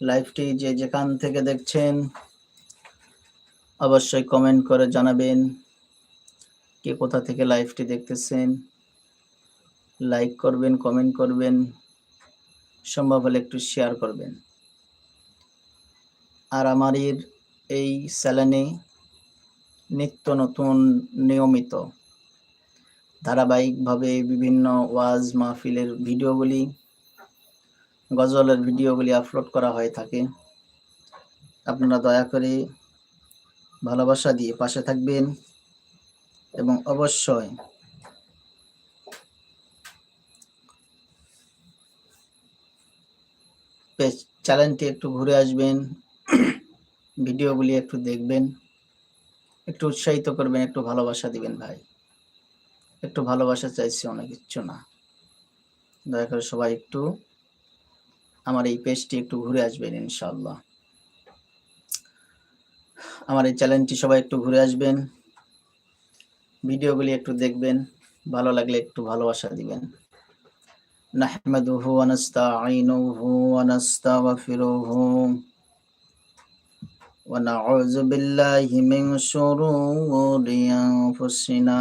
লাইভটি যে যেখান থেকে দেখছেন, অবশ্যই কমেন্ট করে জানাবেন কে কোথা থেকে লাইভটি দেখতেছেন। লাইক করবেন কমেন্ট করবেন, সম্ভব হলে একটু শেয়ার করবেন। আর আমার এই চ্যানেলে নিত্য নতুন নিয়মিত ধারাবাহিকভাবে বিভিন্ন ওয়াজ মাহফিলের ভিডিওগুলি গজলের ভিডিওগুলি আপলোড করা হয়ে থাকে। আপনারা দয়া করে ভালোবাসা দিয়ে পাশে থাকবেন এবং অবশ্যই চ্যানেলটি একটু ঘুরে আসবেন, ভিডিওগুলি একটু দেখবেন, একটু উৎসাহিত করবেন, একটু ভালোবাসা দিবেন ভাই। একটু ভালোবাসা চাইছি অনেক কিচ্ছু না। দয়া করে সবাই একটু আমার এই পেজটি একটু ঘুরে আসবেন ইনশাল্লাহ আমার এই চ্যানেলটি সবাই একটু ঘুরে আসবেন ভিডিওগুলি একটু দেখবেন ভালো লাগলে একটু ভালোবাসা দিবেন نحمده ونستعينه ونستغفره ونعوذ بالله من شرور أنفسنا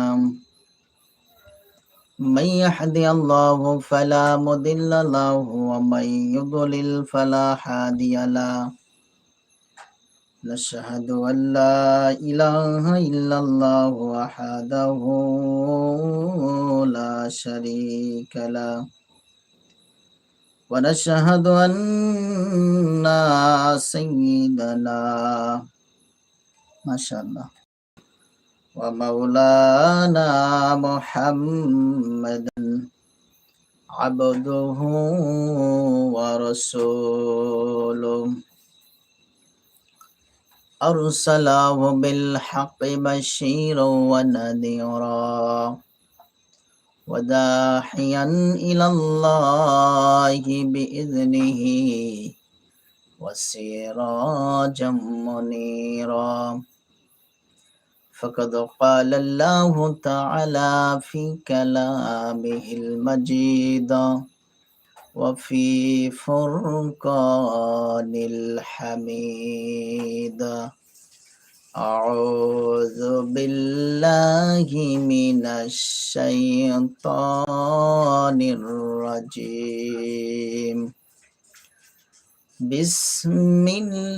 من يهدي الله فلا مضل له ومن يضلل فلا هادي له. نشهد أن لا إله إلا الله وحده لا شريك له. ونشهد أن سيدنا ما شاء الله. ومولانا محمدا عبده ورسوله. أرسله بالحق بشيرا ونذيرا وداحيا إلى الله بإذنه وسراجا منيرا. فقد قال الله تعالى في كلامه المجيد وفي فرقان الحميد. أعوذ بالله من الشيطان الرجيم. بسم الله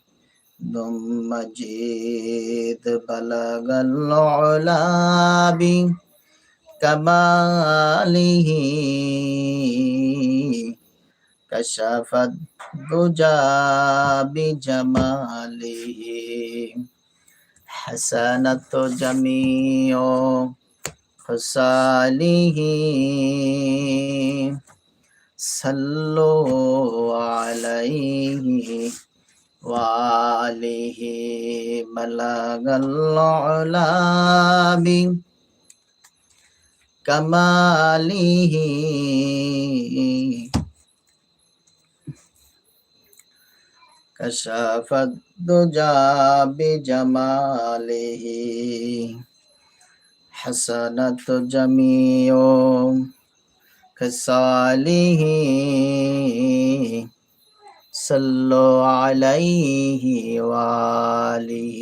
مجيد بلغ العلا بكماله كشف الدجى بجماله حسنت جميع خصاله صلوا عليه وآله بلغ العلا بكماله كشف الدجى بجماله. حسنت جميع كصالح صلوا عليه وآله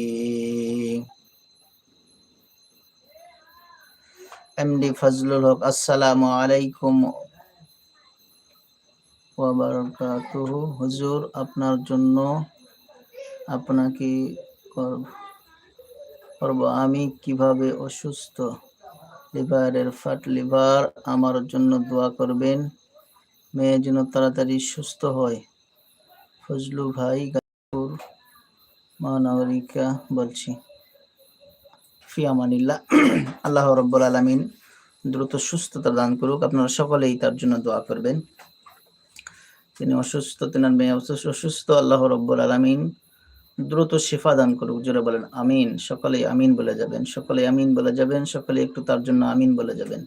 এমডি ফজলুল হক আসসালামু আলাইকুম ওয়াবারাকাতুহু হুজুর আপনার জন্য আপনাকে করব আমি কিভাবে অসুস্থ লিভারের ফাট লিভার আমার জন্য দোয়া করবেন মেয়ে যেন তাড়াতাড়ি সুস্থ হয় ফজলু ভাই গাজীপুর মহানগরিকা বলছি ফিয়ামানিল্লাহ আল্লাহ রব্বুল আলমিন দ্রুত সুস্থতা দান করুক আপনারা সকলেই তার জন্য দোয়া করবেন। তিনি অসুস্থ, তেনার মেয়ে অসুস্থ আল্লাহ রব্বুল আলমিন দ্রুত শিফা দান করুক। জোরে বলেন, আমিন। সকলেই আমিন বলে যাবেন। সকলে আমিন বলে যাবেন। সকলে একটু তার জন্য আমিন বলে যাবেন।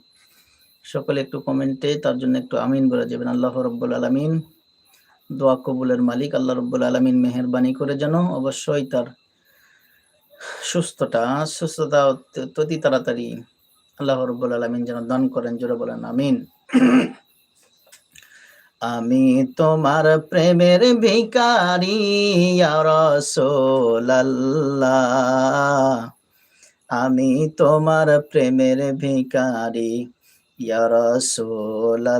সকলে একটু কমেন্টে তার জন্য একটু আমিন বলে যাবেন। আল্লাহ রব্বুল আলমিন দোয়া কবুলের মালিক, আল্লাহ রব্বুল আলমিন মেহরবানি করে যেন অবশ্যই তার সুস্থতা সুস্থতা অতি তাড়াতাড়ি আল্লাহ রব্বুল আলমিন যেন দান করেন, জোরে বলেন, আমিন। আমি তোমার প্রেমের ভিকারি রসোল্লাহ আমি তোমার প্রেমের ভিকারি রসোল্লাহ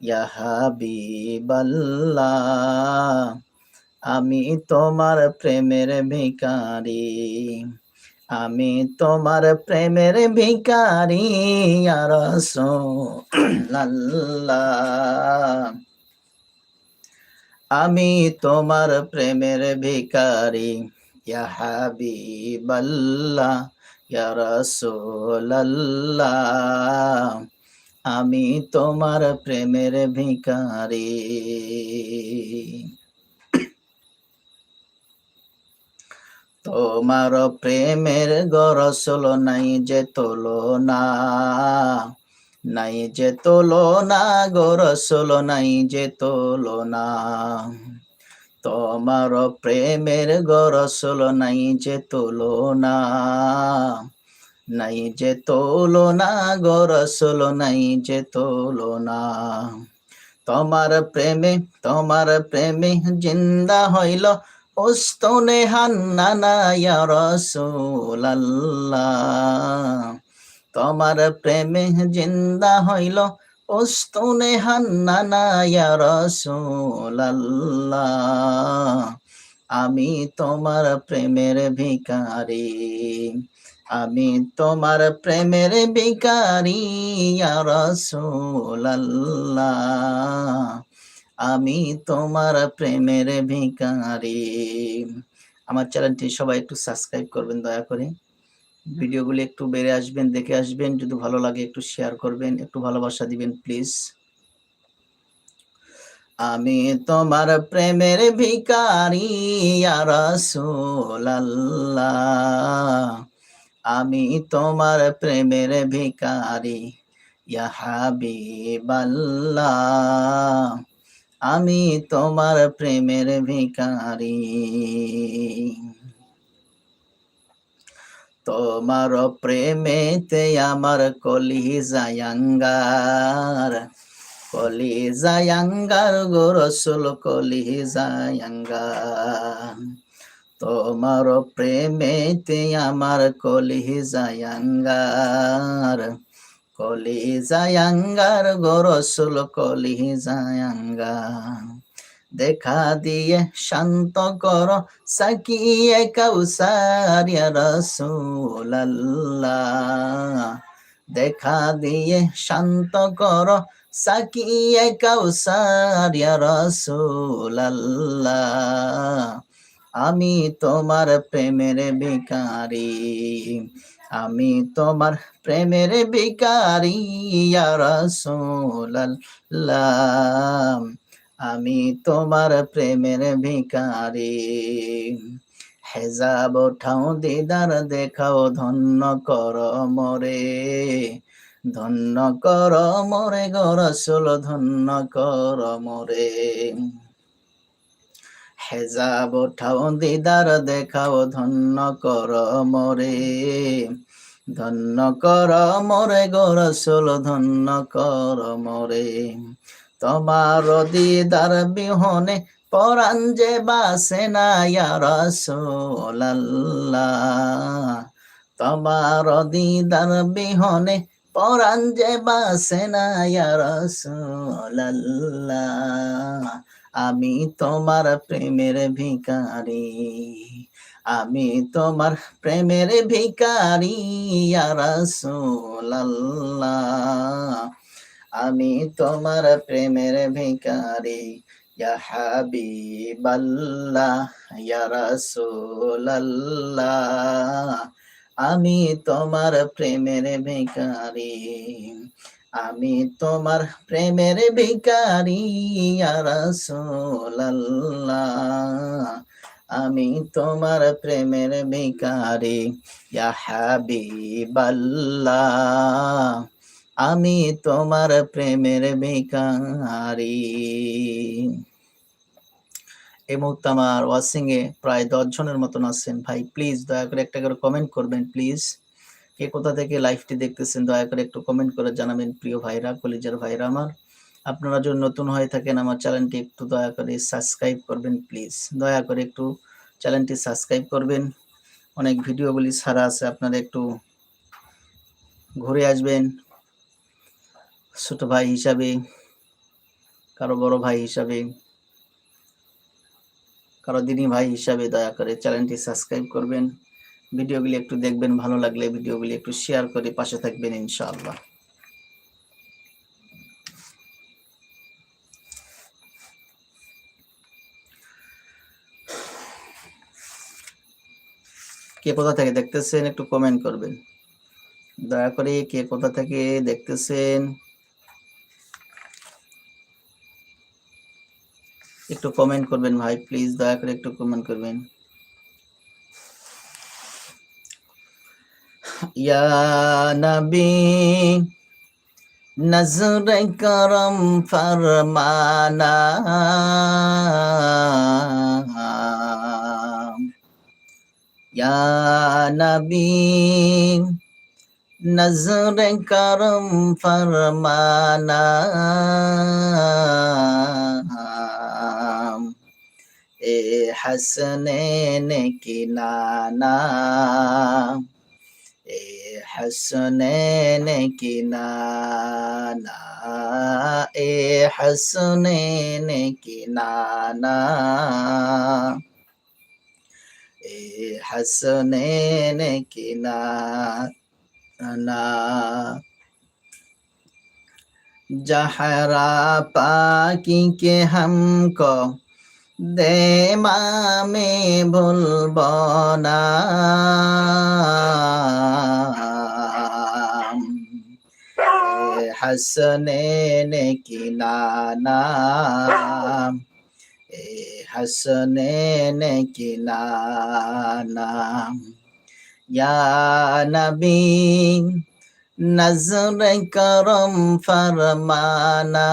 ইয়াহাবিবাল্লাহ আমি তোমার প্রেমের ভিকারি আমি তোমার প্রেমের ভিকারি আমি তোমার প্রেমের ভিকারি হাবিবাল্লাহ রসোল্লাহ আমি তোমার প্রেমের ভিকারি তোমার প্রেমের গরসল নাই যে তোলো না নাই যে তোলো না গরসল নাই যে তোলো না তোমার প্রেমের গরসল নাই যে তোলো না নাই যে তোলো না গরসল নাই যে তোলো না তোমার প্রেমে তোমার প্রেমে জিন্দা হইল ওস্তনে হান্নানা ইয়া তোমার প্রেমে জিন্দা হইল ওস্তনে হান্নানা ইয়া আমি তোমার প্রেমের ভিকারি আমি তোমার প্রেমের ভিকারি ইয়া রাসূলুল্লাহ। আমি তোমার প্রেমের ভিকারি আমার চ্যানেলটি সবাই একটু সাবস্ক্রাইব করবেন দয়া করে। ভিডিওগুলি একটু বেড়ে আসবেন, দেখে আসবেন। যদি ভালো লাগে একটু শেয়ার করবেন, একটু ভালোবাসা দিবেন প্লিজ আমি তোমার প্রেমের ভিকারি রাসূলুল্লাহ। আমি তোমার প্রেমের ভিকারি ইয়া হাবিবাল্লাহ। আমি তোমার প্রেমের ভিকারি তোমার প্রেমেতে আমার কলি জায়াঙ্গার কলি জায়াঙ্গার গোরসুল কলি জায়াঙ্গার তোমার প্রেমেতে আমার কলি জায়াঙ্গার কলি জায়াঙ্গার গোরসুল কলি জায়াঙ্গা দেখা দিয়ে শান্ত কর, সাকিয়ে কাউসারিয়া রসুল্লাহ দেখা দিয়ে শান্ত কর, সাকিয়ে কাউসারিয়া রসুল্লাহ আমি তোমার প্রেমের ভিকারি আমি তোমার প্রেমের বিকারি রাসূলুল্লাহ। আমি তোমার প্রেমের ভিকারি হেজাব ওঠাও দিদার দেখাও, ধন্য কর মরে, ধন্য কর মরে গরসুল ধন্য কর মরে। হেজাব ওঠাও দিদার, দেখাও ধন্য কর মরে। ধন্য কর মরে গরসুল ধন্য কর মরে। তোমার দিদার বিহনে পরাণ যে বাসে না রসোল্লাহ তোমার দিদার বিহনে পরাণ যে বাসে না রসোল্লাহ আমি তোমার প্রেমের ভিকারি আমি তোমার প্রেমের ভিকারি রসোল্লাহ আমি তোমার প্রেমের ভিকারি ইয়া হাবিবাল্লাহ, ইয়া রাসূলুল্লাহ। আমি তোমার প্রেমের ভিকারি আমি তোমার প্রেমের ভিকারি রাসূলুল্লাহ। আমি তোমার প্রেমের ভিকারি হাবিবাল্লাহ। আমি তোমার প্রেমের বেকারি এই মুহূর্তে আমার ওয়াসিং এ প্রায় দশ জনের মতন আছেন। ভাই প্লিজ দয়া করে একটা করে কমেন্ট করবেন প্লিজ কে কোথা থেকে লাইভটি দেখতেছেন, দয়া করে একটু কমেন্ট করে জানাবেন, প্রিয় ভাইরা, কলিজার ভাইরা আমার। আপনারা যদি নতুন হয়ে থাকেন আমার চ্যানেলটি একটু দয়া করে সাবস্ক্রাইব করবেন প্লিজ দয়া করে একটু চ্যানেলটি সাবস্ক্রাইব করবেন। অনেক ভিডিওগুলি সারা আছে, আপনারা একটু ঘুরে আসবেন। ছোট ভাই হিসাবে, কারও বড় ভাই হিসাবে, কারও দিনী ভাই হিসাবে দয়া করে চ্যানেলটি সাবস্ক্রাইব করবেন। ভিডিওগুলি একটু দেখবেন, ভালো লাগলে ভিডিওগুলি একটু শেয়ার করে পাশে থাকবেন ইনশাআল্লাহ। কে কোথা থেকে দেখতেছেন একটু কমেন্ট করবেন। দয়া করে কে কোথা থেকে দেখতেছেন একটু কমেন্ট করবেন ভাই প্লিজ দয়া করে একটু কমেন্ট করবেন। নবী নজর করম ফরমানা। ইয়া নবী নজর করম ফরমানা। এ হাসনেন কি নানা। এ হসনেন কিনানা, এ হসনেন কিনানা। এ হসনেন কিনানা। জহরা পাকি কে হমকো দে মামে ভুলব না। হাসনে নেকি নানা। এ হাসনে নেকি নানা। ইয়া নবী নজর করম ফরমানা।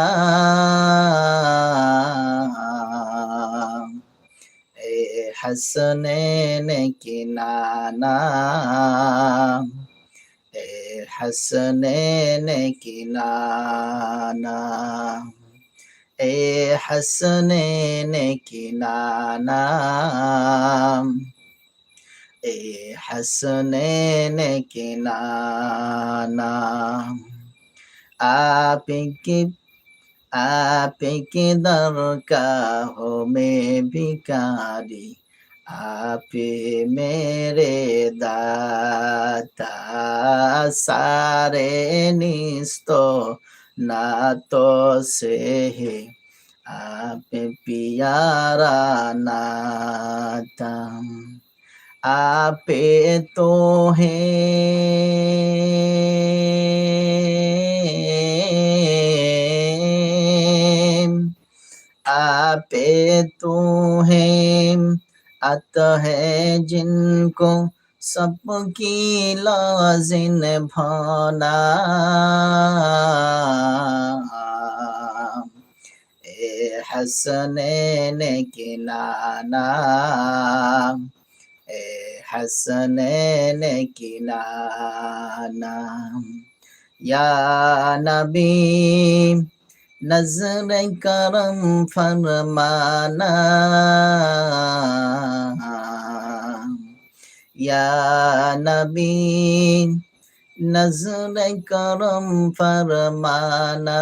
হাসনেন কিনানা এ হাসনেন কিনানা এ হাসনেন কিনানা আপনি কি আপনি কি দরকার হো মে ভিকারী आप मेरे दाता सारे निस्तो नातो से है आप प्यारा नाता आपे तो है आपे तो है अत है जिनको सबकी लाजिन भाना। ए हसनैन के नाना ए हसनैन की नाना या नबी نظر کرم فرمانا یا نبی نظر کرم فرمانا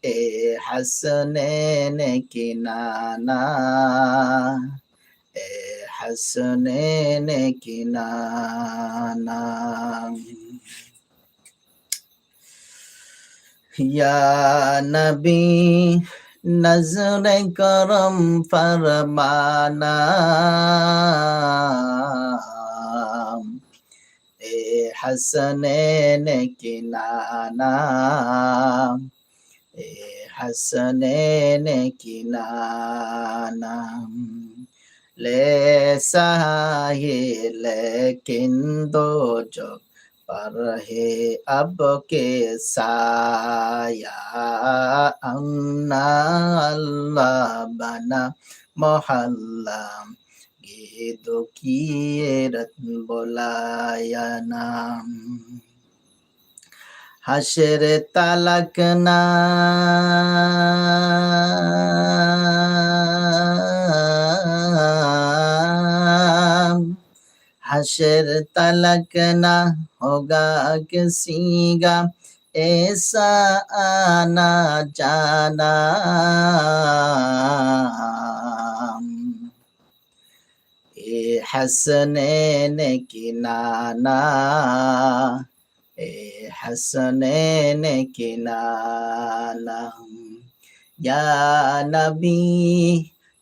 اے حسنین کنانا اے حسنین کنانا یا نبی نظر کرم فرمانا اے حسنین کی نانا اے حسنین کی نانا لے سہائے لیکن دو جو पर है अब के साया अन्ना अल्लाह बना मोहल्ला ये दुखिए रत्न बोलाया नाम हशर तलक ना हशर तलक ना होगा किसी का ऐसा आना जाना ए हसनैन की नाना ए हसनैन की नाना या नबी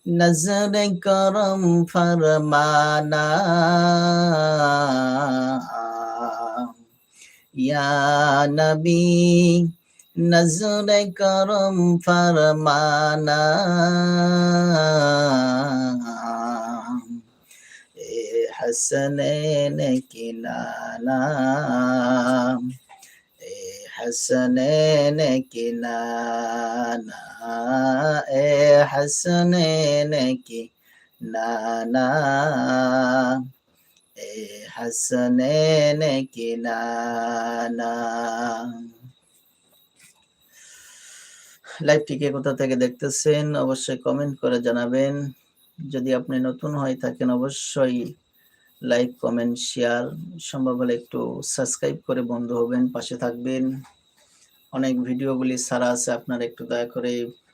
नजर करम फरमाना या नबी नजर करम फरमाना ए हसनैन की حسنين كنانا اي حسنين كنانا اي حسنين كنانا লাইভটিকে কোথা থেকে দেখতেছেন অবশ্যই কমেন্ট করে জানাবেন। যদি আপনি নতুন হয়ে থাকেন অবশ্যই লাইক কমেন্ট শেয়ার সম্ভব হলে একটু সাবস্ক্রাইব করে বন্ধু হবেন, পাশে থাকবেন। অনেক ভিডিওগুলি সারা আছে, আপনারা একটু দয়া করে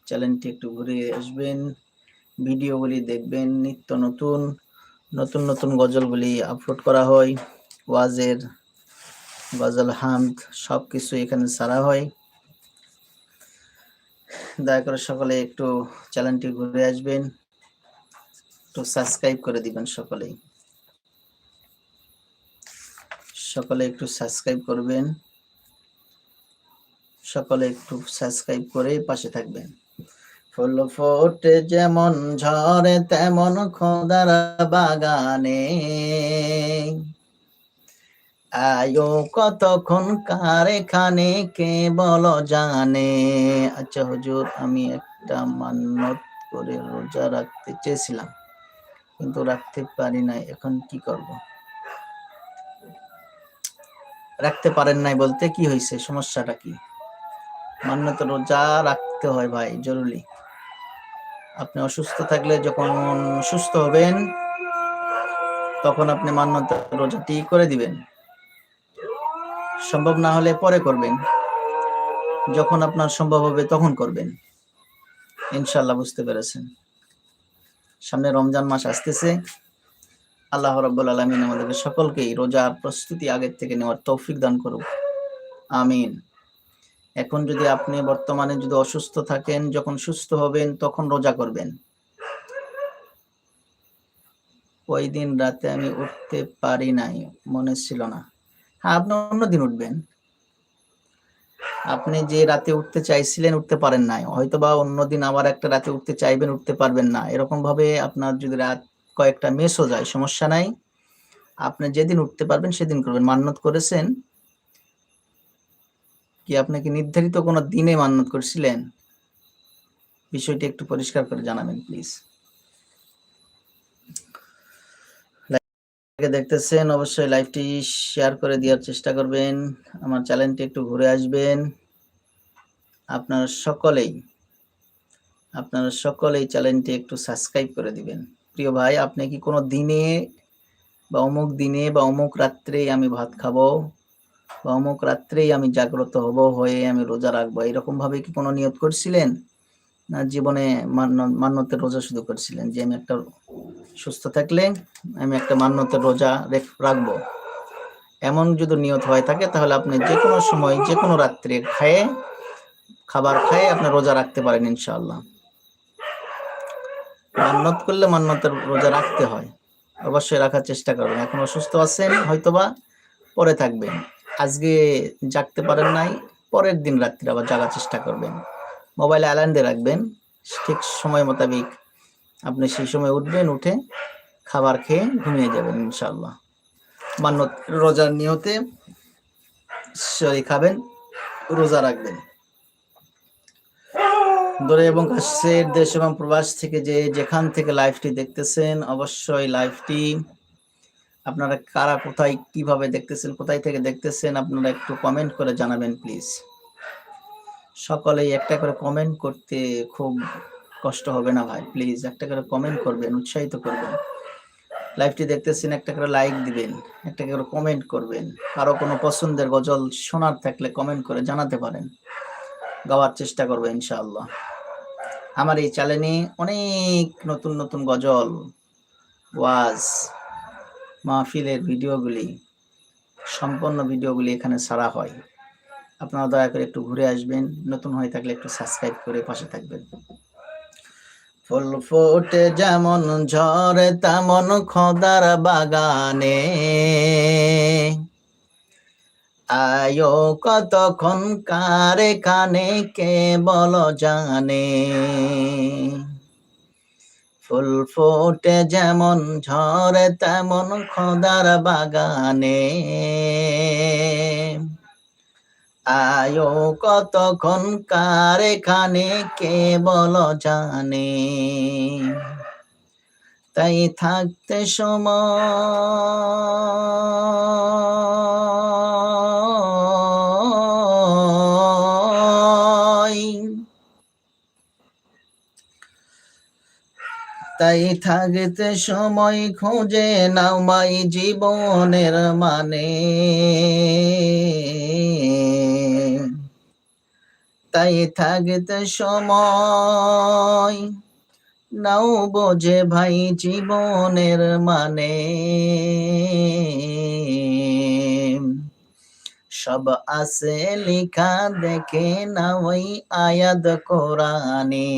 চ্যানেলটি একটু ঘুরে আসবেন। ভিডিওগুলি দেখবেন, নিত্য নতুন নতুন নতুন গজলগুলি আপলোড করা হয়। ওয়াজের, গজল হামদ সব কিছু এখানে ছাড়া হয়। দয়া করে সকলে একটু চ্যানেলটি ঘুরে আসবেন। একটু সাবস্ক্রাইব করে দিবেন সকলেই। সকলে একটু সাবস্ক্রাইব করবেন। সকলে একটু সাবস্ক্রাইব করে পাশে থাকবেন। ফুল ফোটে যেমন ঝরে তেমন খোদার বাগানে। আয়ো কতক্ষণ কারে খানে কে বল জানে। আচ্ছা হুজুর, আমি একটা মান্যত করে রোজা রাখতে চেয়েছিলাম, কিন্তু রাখতে পারি নাই, এখন কি করব? রাখতে পারেন নাই বলতে কি হয়েছে? সমস্যাটা কি? মান্যত রোজা রাখতে হয় ভাই, জরুরি। আপনি অসুস্থ থাকলে যখন সুস্থ হবেন, তখন আপনি মান্যতা রোজাটি করে দিবেন। সম্ভব না হলে পরে করবেন। যখন আপনার সম্ভব হবে তখন করবেন। ইনশাল্লাহ বুঝতে পেরেছেন। সামনে রমজান মাস আসতেছে। আল্লাহ রব্বুল আলমিন আমাদেরকে সকলকেই রোজার প্রস্তুতি আগের থেকে নেওয়ার তৌফিক দান করুক। আমিন। এখন যদি আপনি বর্তমানে যদি অসুস্থ থাকেন, যখন সুস্থ হবেন, তখন রোজা করবেন। ওই দিন রাতে আমি উঠতে পারি নাই, মনে ছিল না। হ্যাঁ আপনি অন্যদিন উঠবেন। আপনি যে রাতে উঠতে চাইছিলেন, উঠতে পারেন নাই। হয়তো বা অন্যদিন আবার একটা রাতে উঠতে চাইবেন, উঠতে পারবেন না। এরকম ভাবে আপনার যদি রাত কয়েকটা মেসও যায়, সমস্যা নাই। আপনি যেদিন উঠতে পারবেন, সেদিন করবেন। মান্যত করেছেন কি আপনি কি নির্ধারিত কোনো দিনে মান্যত করেছিলেন? বিষয়টি একটু পরিষ্কার করে জানাবেন প্লিজ দেখতেছেন, অবশ্যই লাইভটি শেয়ার করে দেওয়ার চেষ্টা করবেন। আমার চ্যানেলটি একটু ঘুরে আসবেন। আপনারা সকলেই আপনারা সকলেই চ্যানেলটি একটু সাবস্ক্রাইব করে দিবেন। প্রিয় ভাই, আপনি কি কোনো দিনে বা অমুক দিনে বা অমুক রাত্রে আমি ভাত খাব? বা অমুক রাত্রেই আমি জাগ্রত হব, হয়ে আমি রোজা রাখব। এরকম ভাবে কি কোনো নিয়ত করছিলেন? না জীবনে মান্য- মান্যতের রোজা শুধু করছিলেন যে আমি একটা সুস্থ থাকলে আমি একটা মান্যতের রোজা রাখব? এমন যদি নিয়ত হয়ে থাকে, তাহলে আপনি যে কোনো সময় যে কোনো রাত্রে খায়ে, খাবার খায়ে আপনি রোজা রাখতে পারেন ইনশাআল্লাহ। মান্যত করলে মান্যতের রোজা রাখতে হয়। অবশ্যই রাখার চেষ্টা করবেন। এখন অসুস্থ আছেন, হয়তোবা পরে থাকবেন। আজকে জাগতে পারেন নাই, পরের দিন রাত্রে আবার জাগার চেষ্টা করবেন। মোবাইলে অ্যালার্ম দিয়ে রাখবেন, ঠিক সময় মোতাবেক আপনি সেই সময় উঠবেন, উঠে খাবার খেয়ে ঘুমিয়ে যাবেন ইনশাল্লাহ মান্যত রোজার নিয়তে সরি খাবেন, রোজা রাখবেন। দূরে এবং কাছের দেশ এবং প্রবাস থেকে যে যেখান থেকে লাইভটি দেখতেছেন, অবশ্যই লাইভটি আপনারা কারা কোথায় কীভাবে দেখতেছেন, কোথায় থেকে দেখতেছেন, আপনারা একটু কমেন্ট করে জানাবেন প্লিজ সকলেই একটা করে কমেন্ট করতে খুব কষ্ট হবে না ভাই প্লিজ একটা করে কমেন্ট করবেন, উৎসাহিত করবেন। লাইভটি দেখতেছেন, একটা করে লাইক দিবেন, একটা করে কমেন্ট করবেন। কারও কোনো পছন্দের গজল শোনার থাকলে কমেন্ট করে জানাতে পারেন। গাওয়ার চেষ্টা করব ইনশাআল্লাহ। আমার এই চ্যানেলে অনেক নতুন নতুন গজল, ওয়াজ মাহফিলের ভিডিওগুলি সম্পূর্ণ ভিডিওগুলি এখানে ছাড়া হয়। আপনারা দয়া করে একটু ঘুরে আসবেন, নতুন হয়ে থাকলে একটু সাবস্ক্রাইব করে পাশে থাকবেন। ফুল ফোটে যেমন ঝরে তেমন খোদার বাগানে। আয়ো কতক্ষণ কারে কানে কে বল জানে। ফুল ফোটে যেমন ঝরে তেমন খোদার বাগানে। আয়ো কতক্ষণ কারে কানে কে বল জানে। তাই থাকতে সময়। তাই থাকতে সময় খোঁজে নাও মাই জীবনের মানে। তাই থাকতে সময় নাও বোঝে ভাই জীবনের মানে। সব আছে লেখা দেখে না ওই আয়াত কোরআনে।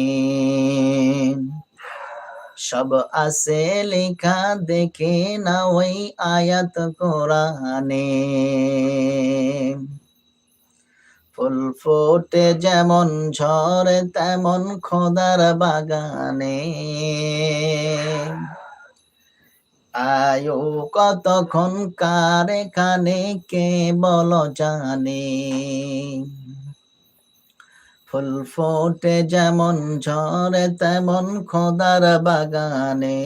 সব আছে লেখা দেখে না ওই আয়াত কোরআনে। ফুল ফোটে যেমন ঝরে তেমন খোদার বাগানে। আয়ো কতক্ষণ কারে কানে কে বল জানে। ফুল ফোটে যেমন ঝরে তেমন খোদার বাগানে।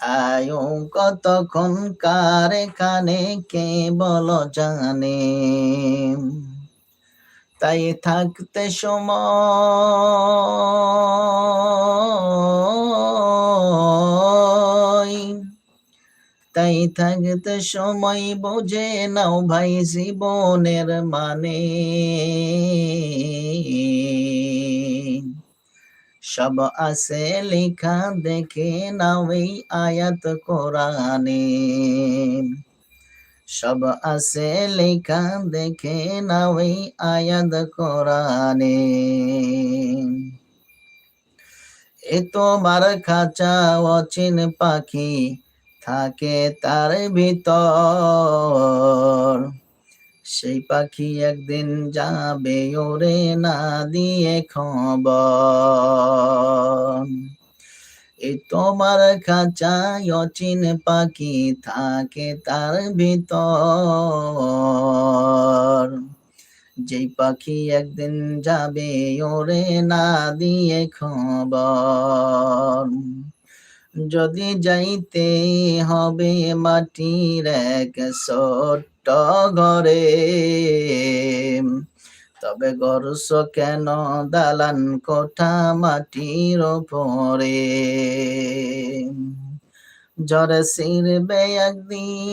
আয়ো কতক্ষণ কারে কানে কে বল জানে। তাই থাকতে সময় তাই থাকতে সময় বোঝে নাও ভাই জীবনের মানে। সব আছে লেখা, দেখে নাও এই আয়াত কোরআনে। সব আছে লেখা, দেখে নাও এই আয়াত কোরআনে। এ তোমার খাঁচা অচিন পাখি থাকে তার ভিতর। সেই পাখি একদিন যাবে ওরে না দিয়ে খবর। এ তোমার খাঁচায় অচিন পাখি থাকে তার ভিতর। যেই পাখি একদিন যাবে ওরে না দিয়ে খবর। যদি যাইতে হবে মাটির এক ছোট্ট ঘরে, তবে গরস কেন দালান কোঠা মাটির ওপরে জ্বরে সিরবে একদিন।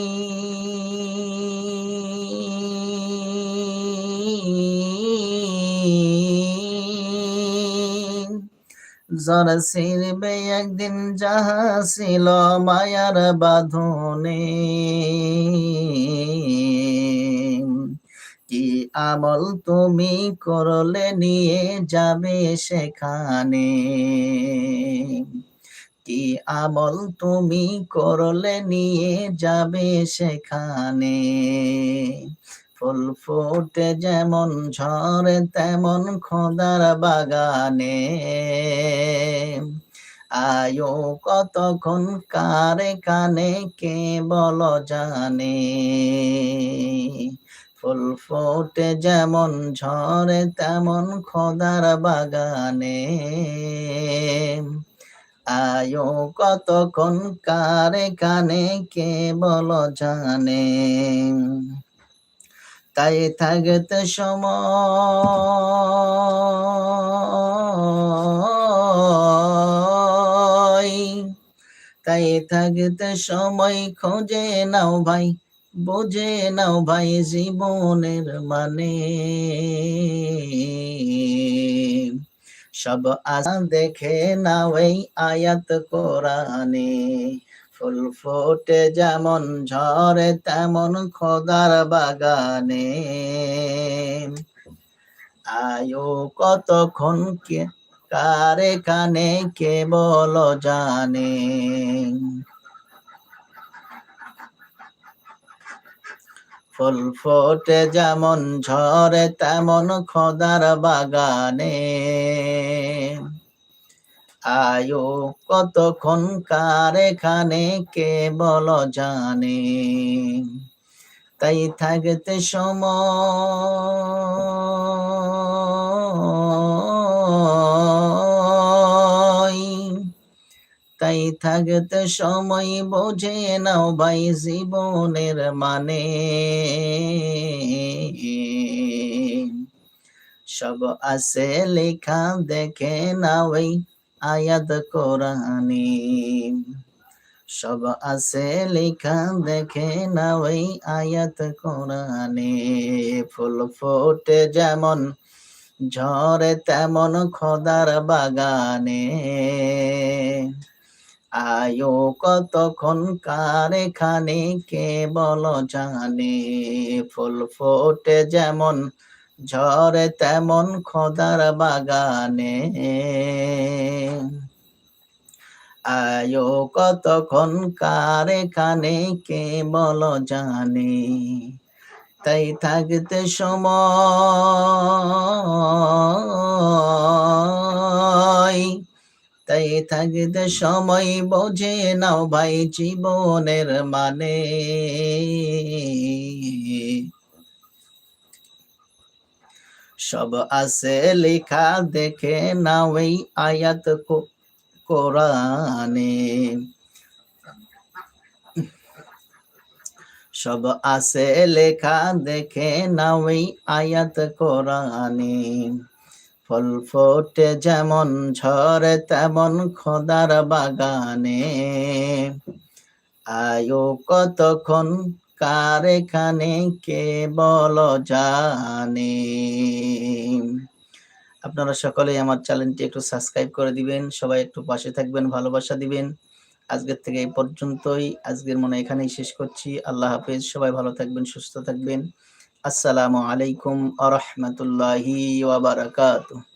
জ্বরে সিরবে একদিন যাহা ছিল মায়ার বাঁধনে। কি আমল তুমি করলে নিয়ে যাবে সেখানে? কি আমল তুমি করলে নিয়ে যাবে সেখানে? ফুল ফুটে যেমন ঝরে তেমন খোদার বাগানে। আয়ো কতক্ষণ কারে কানে, কে বল জানে। ফুল ফোটে যেমন ঝরে তেমন খোদার বাগানে। আয়ো কতক্ষণ কারে কানে, কে বল জানে। তাই থাকতে সময়। তাই থাকতে সময় খোঁজে নাও ভাই, বোঝে নাও ভাই জীবনের মানে। সব আশা দেখে নাও এই আয়াত কোরআনে। ফুল ফোটে যেমন ঝরে তেমন খোদার বাগানে। আয়ো কতক্ষণ কে কারে কানে কে বল জানে। ফুল ফোটে যেমন ঝরে তেমন খোদার বাগানে। আয়ো কতক্ষণ কারে খানে কে বল জানে? তাই থাকতে সময়। তাই থাকতে সময় বোঝে নাও ভাই জীবনের মানে। সব আছে লেখা দেখে নাও আয়াত কোরআনে। সব আছে লেখা, দেখে না ওই আয়াত কোরআনে। ফুল ফোটে যেমন ঝরে তেমন খোদার বাগানে। আয়ো কতক্ষণ কারে খানে কে বল জানে? ফুল ফোটে যেমন ঝরে তেমন খোদার বাগানে। আয়ো কতক্ষণ কারে কানে কে বল জানে? তাই থাকতে সময়, তাই থাকতে সময় বোঝে নাও ভাই জীবনের মানে। সব আছে লেখা, দেখে নাও এই আয়াত কোরআনে। সব আছে লেখা, দেখে নাও এই আয়াত কোরআনে। ফল ফোটে যেমন ঝরে তেমন খোদার বাগানে। আয়ো কতক্ষণ কার এখানে কে বল জানে? আপনারা সকলেই আমার চ্যানেলটি একটু সাবস্ক্রাইব করে দিবেন, সবাই একটু পাশে থাকবেন, ভালোবাসা দিবেন। আজকের থেকে এই পর্যন্তই, আজকের মনে এখানেই শেষ করছি। আল্লাহ হাফেজ, সবাই ভালো থাকবেন, সুস্থ থাকবেন। আসসালামু আলাইকুম আ রহমতুল্লাহি ওয়াবারাকাতুহ